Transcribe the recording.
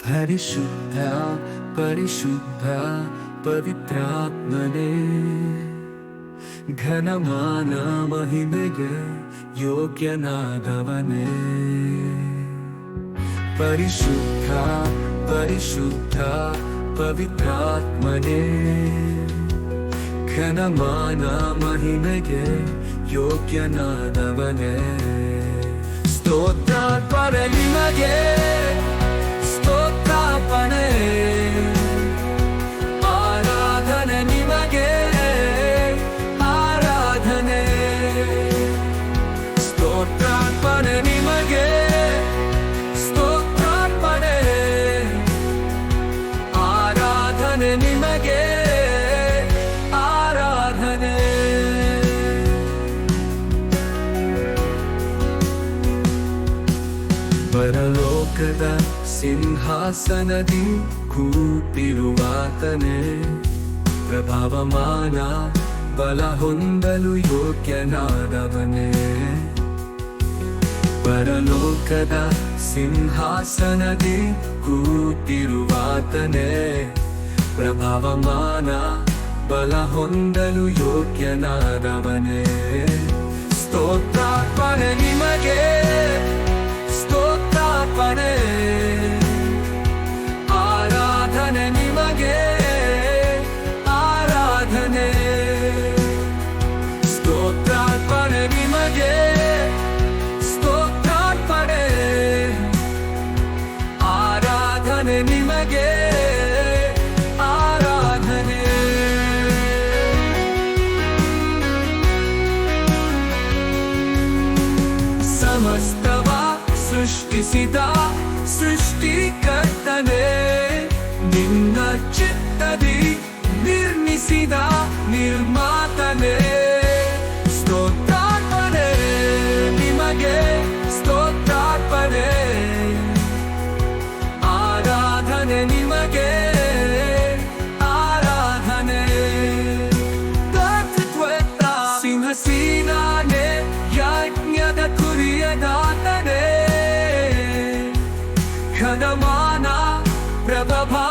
परिशुद्ध परिशुद्ध पवित्रात्मने। घनमानमहिमय नागमने परिशुद्ध परिशुद्ध पवित्रात्मने। घनमानमहिमय महिनग स्तोत्रात् स्तोत्रात्मग ಪರಲೋಕದ ಸಿಂಹಾಸನದಿ ಕೂತಿರುವಾತನೆ ಪ್ರಭಾವಮಾನ ಬಲ ಹೊಂದಲು ಯೋಗ್ಯನಾದವನೇ. ಪರಲೋಕದ ಸಿಂಹಾಸನದಿ ಕೂತಿರುವಾತನೆ ಪ್ರಭಾವಮಾನ ಬಲ ಹೊಂದಲು ಯೋಗ್ಯನಾದವನೇ. ಆರಾಧನೆ ನಿಮಗೆ ಆರಾಧನೆ. ಸಮಸ್ತವ ಸೃಷ್ಟಿಸಿದ ಸೃಷ್ಟಿಕರ್ತನೆ ನಿನ್ನ ಚಿತ್ತದಿ ನಿರ್ಮಿಸಿದ ನಿರ್ಮಾತನೇ. சீனானே யாஜ்ஞதற்குரியதானே கனமானா பிரபபா